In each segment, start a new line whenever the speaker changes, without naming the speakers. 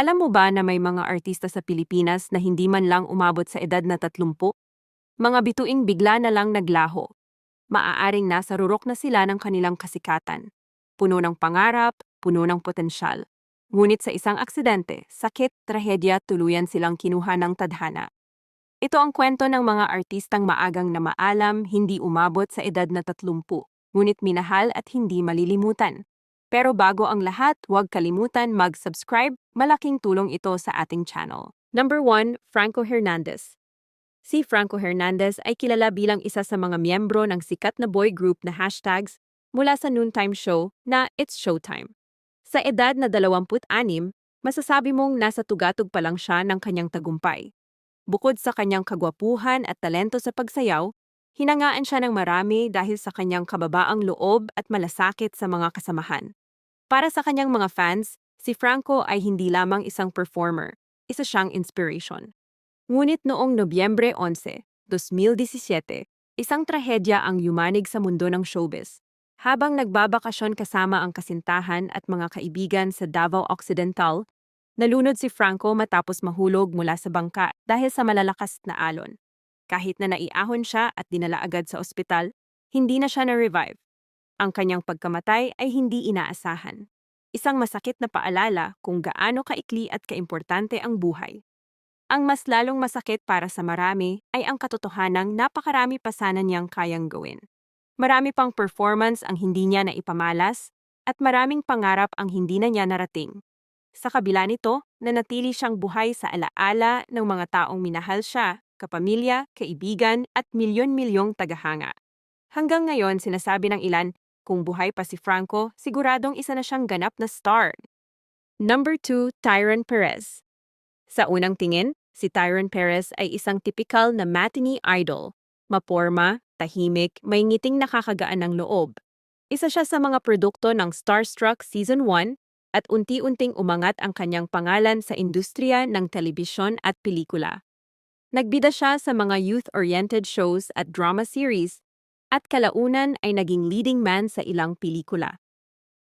Alam mo ba na may mga artista sa Pilipinas na hindi man lang umabot sa edad na 30? Mga bituing bigla na lang naglaho. Maaaring nasa rurok na sila ng kanilang kasikatan. Puno ng pangarap, puno ng potensyal. Ngunit sa isang aksidente, sakit, trahedya, tuluyan silang kinuha ng tadhana. Ito ang kwento ng mga artistang maagang na maalam, hindi umabot sa edad na 30, ngunit minahal at hindi malilimutan. Pero bago ang lahat, huwag kalimutan mag-subscribe, malaking tulong ito sa ating channel. Number 1, Franco Hernandez. Si Franco Hernandez ay kilala bilang isa sa mga miyembro ng sikat na boy group na hashtags mula sa noontime show na It's Showtime. Sa edad na 26, masasabi mong nasa tugatog pa lang siya ng kanyang tagumpay. Bukod sa kanyang kagwapuhan at talento sa pagsayaw, hinangaan siya ng marami dahil sa kanyang kababaang loob at malasakit sa mga kasamahan. Para sa kanyang mga fans, si Franco ay hindi lamang isang performer, isa siyang inspiration. Ngunit noong Nobyembre 11, 2017, isang trahedya ang yumanig sa mundo ng showbiz. Habang nagbabakasyon kasama ang kasintahan at mga kaibigan sa Davao Occidental, nalunod si Franco matapos mahulog mula sa bangka dahil sa malalakas na alon. Kahit na naiahon siya at dinala agad sa ospital, hindi na siya na-revive ang kanyang pagkamatay ay hindi inaasahan. Isang masakit na paalala kung gaano kaikli at kaimportante ang buhay. Ang mas lalong masakit para sa marami ay ang katotohanang napakarami pa sana niyang kayang gawin. Marami pang performance ang hindi niya na ipamalas at maraming pangarap ang hindi na niya narating. Sa kabila nito, nanatili siyang buhay sa alaala ng mga taong minahal siya, kapamilya, kaibigan at milyon-milyong tagahanga. Hanggang ngayon, sinasabi ng ilan kung buhay pa si Franco, siguradong isa na siyang ganap na star. Number 2, Tyron Perez. Sa unang tingin, si Tyron Perez ay isang typical na matinee idol. Maporma, tahimik, may ngiting nakakagaan ng loob. Isa siya sa mga produkto ng Starstruck Season 1 at unti-unting umangat ang kanyang pangalan sa industriya ng telebisyon at pelikula. Nagbida siya sa mga youth-oriented shows at drama series at kalaunan ay naging leading man sa ilang pelikula.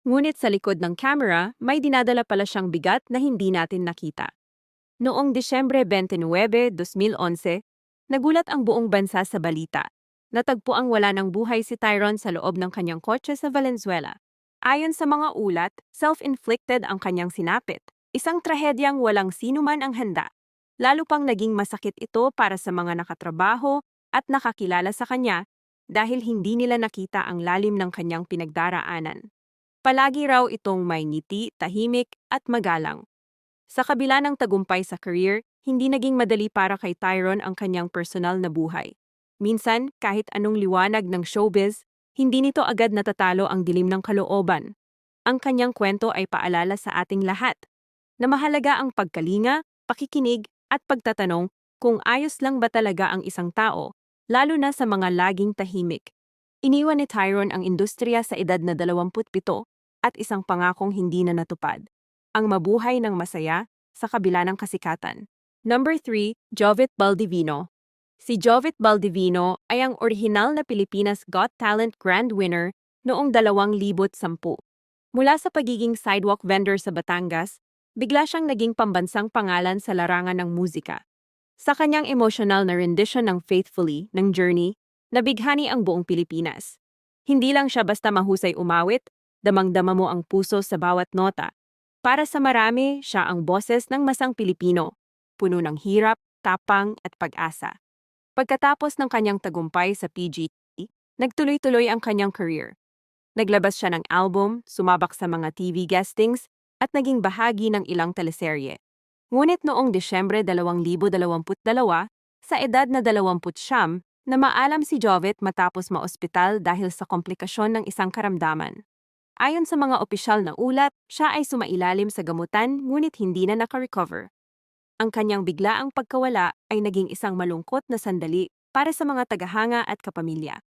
Ngunit sa likod ng camera, may dinadala pala siyang bigat na hindi natin nakita. Noong Disyembre 29, 2011, nagulat ang buong bansa sa balita. Natagpo ang wala ng buhay si Tyron sa loob ng kanyang kotse sa Valenzuela. Ayon sa mga ulat, self-inflicted ang kanyang sinapit. Isang trahedyang walang sino man ang handa. Lalo pang naging masakit ito para sa mga nakatrabaho at nakakilala sa kanya dahil hindi nila nakita ang lalim ng kanyang pinagdaraanan. Palagi raw itong may ngiti, tahimik at magalang. Sa kabila ng tagumpay sa career, hindi naging madali para kay Tyron ang kanyang personal na buhay. Minsan, kahit anong liwanag ng showbiz, hindi nito agad natatalo ang dilim ng kalooban. Ang kanyang kwento ay paalala sa ating lahat na mahalaga ang pagkalinga, pakikinig at pagtatanong kung ayos lang ba talaga ang isang tao lalo na sa mga laging tahimik. Iniwan ni Tyron ang industriya sa edad na 27 at isang pangakong hindi na natupad. Ang mabuhay ng masaya sa kabila ng kasikatan. Number 3, Jovit Baldivino. Si Jovit Baldivino ay ang orihinal na Pilipinas Got Talent Grand Winner noong 2010. Mula sa pagiging sidewalk vendor sa Batangas, bigla siyang naging pambansang pangalan sa larangan ng musika. Sa kanyang emotional na rendition ng Faithfully ng Journey, nabighani ang buong Pilipinas. Hindi lang siya basta mahusay umawit, damang-dama mo ang puso sa bawat nota. Para sa marami, siya ang boses ng masang Pilipino, puno ng hirap, tapang at pag-asa. Pagkatapos ng kanyang tagumpay sa PGT, nagtuloy-tuloy ang kanyang career. Naglabas siya ng album, sumabak sa mga TV guestings, at naging bahagi ng ilang teleserye. Ngunit noong Desyembre 2022, sa edad na 20 siyam, na maalam si Jovet matapos maospital dahil sa komplikasyon ng isang karamdaman. Ayon sa mga opisyal na ulat, siya ay sumailalim sa gamutan ngunit hindi na nakarecover. Ang kanyang biglaang pagkawala ay naging isang malungkot na sandali para sa mga tagahanga at kapamilya.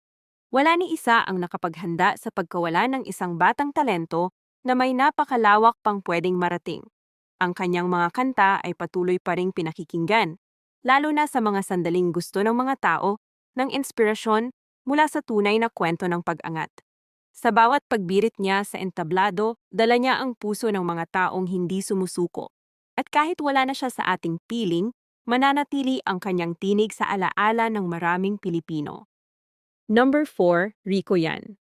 Wala ni isa ang nakapaghanda sa pagkawala ng isang batang talento na may napakalawak pang pwedeng marating. Ang kanyang mga kanta ay patuloy pa ring pinakikinggan, lalo na sa mga sandaling gusto ng mga tao ng inspirasyon mula sa tunay na kwento ng pag-angat. Sa bawat pagbirit niya sa entablado, dala niya ang puso ng mga taong hindi sumusuko. At kahit wala na siya sa ating piling, mananatili ang kanyang tinig sa alaala ng maraming Pilipino. Number 4, Rico Yan.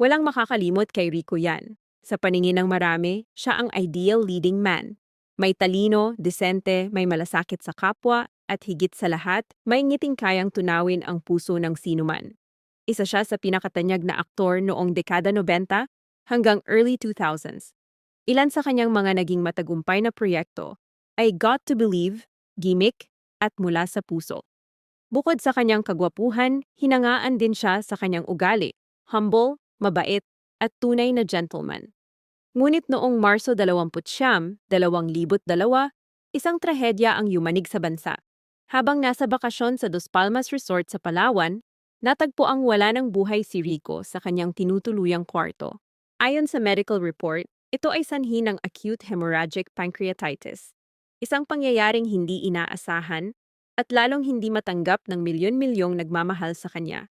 Walang makakalimot kay Rico Yan. Sa paningin ng marami, siya ang ideal leading man. May talino, desente, may malasakit sa kapwa, at higit sa lahat, may ngiting kayang tunawin ang puso ng sinuman. Isa siya sa pinakatanyag na aktor noong dekada 90 hanggang early 2000s. Ilan sa kanyang mga naging matagumpay na proyekto ay Got to Believe, Gimmick, at Mula sa Puso. Bukod sa kanyang kagwapuhan, hinangaan din siya sa kanyang ugali, humble, mabait, at tunay na gentleman. Ngunit noong Marso 20, 2002, isang trahedya ang yumanig sa bansa. Habang nasa bakasyon sa Dos Palmas Resort sa Palawan, natagpo ang wala ng buhay si Rico sa kanyang tinutuluyang kwarto. Ayon sa medical report, ito ay sanhi ng acute hemorrhagic pancreatitis, isang pangyayaring hindi inaasahan at lalong hindi matanggap ng milyon-milyong nagmamahal sa kanya.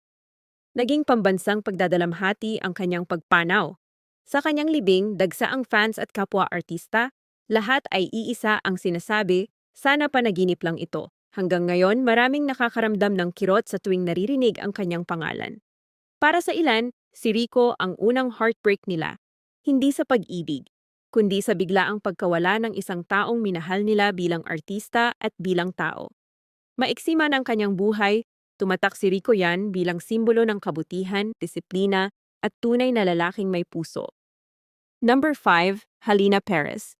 Naging pambansang pagdadalamhati ang kanyang pagpanaw. Sa kanyang libing, dagsa ang fans at kapwa-artista, lahat ay iisa ang sinasabi, sana panaginip lang ito. Hanggang ngayon, maraming nakakaramdam ng kirot sa tuwing naririnig ang kanyang pangalan. Para sa ilan, si Rico ang unang heartbreak nila, hindi sa pag-ibig, kundi sa biglaang pagkawala ng isang taong minahal nila bilang artista at bilang tao. Maiksi man ang kanyang buhay, tumatak si Rico yan bilang simbolo ng kabutihan, disiplina, at tunay na lalaking may puso. Number 5, Halina Perez.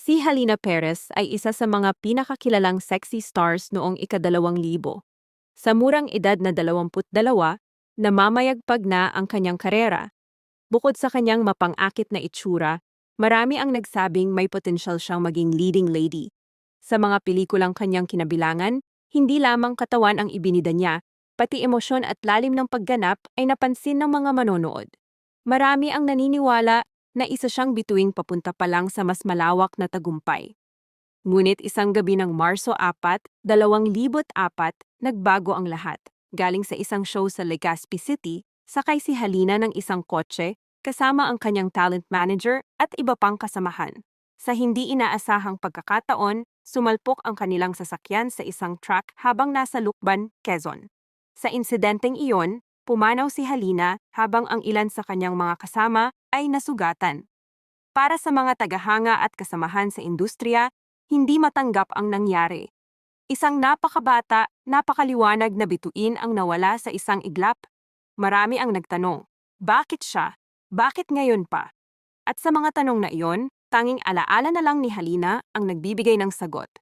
Si Halina Perez ay isa sa mga pinakakilalang sexy stars noong ikadalawang libo. Sa murang edad na 22, namamayagpag na ang kanyang karera. Bukod sa kanyang mapang-akit na itsura, marami ang nagsabing may potensyal siyang maging leading lady. Sa mga pelikulang kanyang kinabilangan, hindi lamang katawan ang ibinida niya, pati emosyon at lalim ng pagganap ay napansin ng mga manonood. Marami ang naniniwala na isa siyang bituing papunta pa lang sa mas malawak na tagumpay. Ngunit isang gabi ng Marso 4, 2004, nagbago ang lahat. Galing sa isang show sa Legazpi City, sakay si Halina ng isang kotse kasama ang kanyang talent manager at iba pang kasamahan. Sa hindi inaasahang pagkakataon, sumalpok ang kanilang sasakyan sa isang truck habang nasa Lukban, Quezon. Sa insidenteng iyon, pumanaw si Halina habang ang ilan sa kanyang mga kasama ay nasugatan. Para sa mga tagahanga at kasamahan sa industriya, hindi matanggap ang nangyari. Isang napakabata, napakaliwanag na bituin ang nawala sa isang iglap. Marami ang nagtanong, bakit siya? Bakit ngayon pa? At sa mga tanong na iyon, tanging alaala na lang ni Halina ang nagbibigay ng sagot.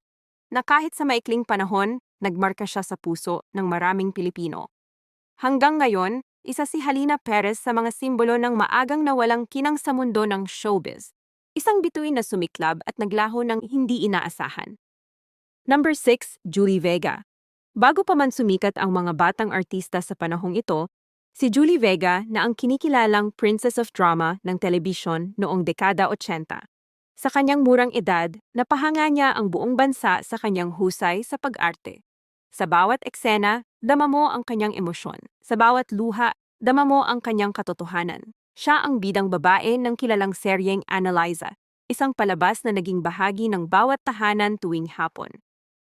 Na kahit sa maikling panahon, nagmarka siya sa puso ng maraming Pilipino. Hanggang ngayon, isa si Halina Perez sa mga simbolo ng maagang nawalang kinang sa mundo ng showbiz. Isang bituin na sumiklab at naglaho ng hindi inaasahan. Number 6, Julie Vega. Bago pa man sumikat ang mga batang artista sa panahong ito, si Julie Vega na ang kinikilalang Princess of Drama ng telebisyon noong dekada 80. Sa kanyang murang edad, napahanga niya ang buong bansa sa kanyang husay sa pag-arte. Sa bawat eksena, dama mo ang kanyang emosyon. Sa bawat luha, dama mo ang kanyang katotohanan. Siya ang bidang babae ng kilalang seryeng Analyza, isang palabas na naging bahagi ng bawat tahanan tuwing hapon.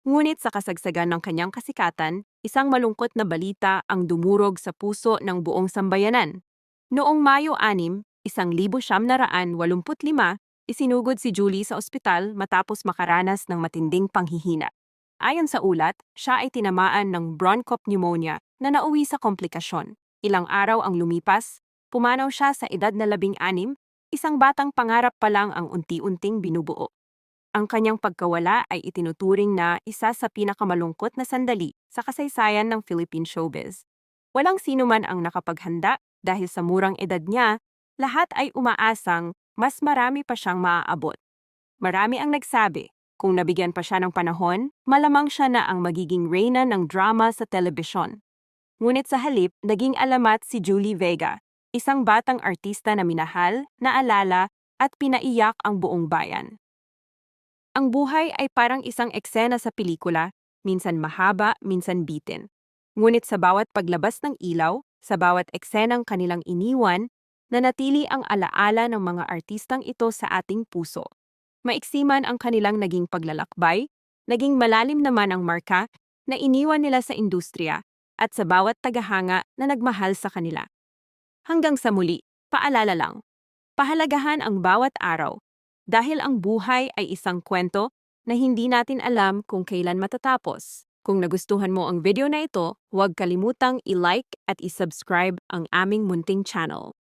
Ngunit sa kasagsagan ng kanyang kasikatan, isang malungkot na balita ang dumurog sa puso ng buong sambayanan. Noong Mayo 6, 1985, Isinugod si Julie sa ospital matapos makaranas ng matinding panghihina. Ayon sa ulat, siya ay tinamaan ng bronchop pneumonia na nauwi sa komplikasyon. Ilang araw ang lumipas, pumanaw siya sa edad na labing anim, isang batang pangarap pa lang ang unti-unting binubuo. Ang kanyang pagkawala ay itinuturing na isa sa pinakamalungkot na sandali sa kasaysayan ng Philippine showbiz. Walang sino man ang nakapaghanda dahil sa murang edad niya, lahat ay umaasang mas marami pa siyang maaabot. Marami ang nagsabi, kung nabigyan pa siya ng panahon, malamang siya na ang magiging reyna ng drama sa telebisyon. Ngunit sa halip, naging alamat si Julie Vega, isang batang artista na minahal, naalala, at pinaiyak ang buong bayan. Ang buhay ay parang isang eksena sa pelikula, minsan mahaba, minsan bitin. Ngunit sa bawat paglabas ng ilaw, sa bawat eksenang kanilang iniwan, nanatili ang alaala ng mga artistang ito sa ating puso. Maiksi man ang kanilang naging paglalakbay, naging malalim naman ang marka na iniwan nila sa industriya at sa bawat tagahanga na nagmahal sa kanila. Hanggang sa muli, paalala lang, pahalagahan ang bawat araw dahil ang buhay ay isang kwento na hindi natin alam kung kailan matatapos. Kung nagustuhan mo ang video na ito, huwag kalimutang i-like at i-subscribe ang aming munting channel.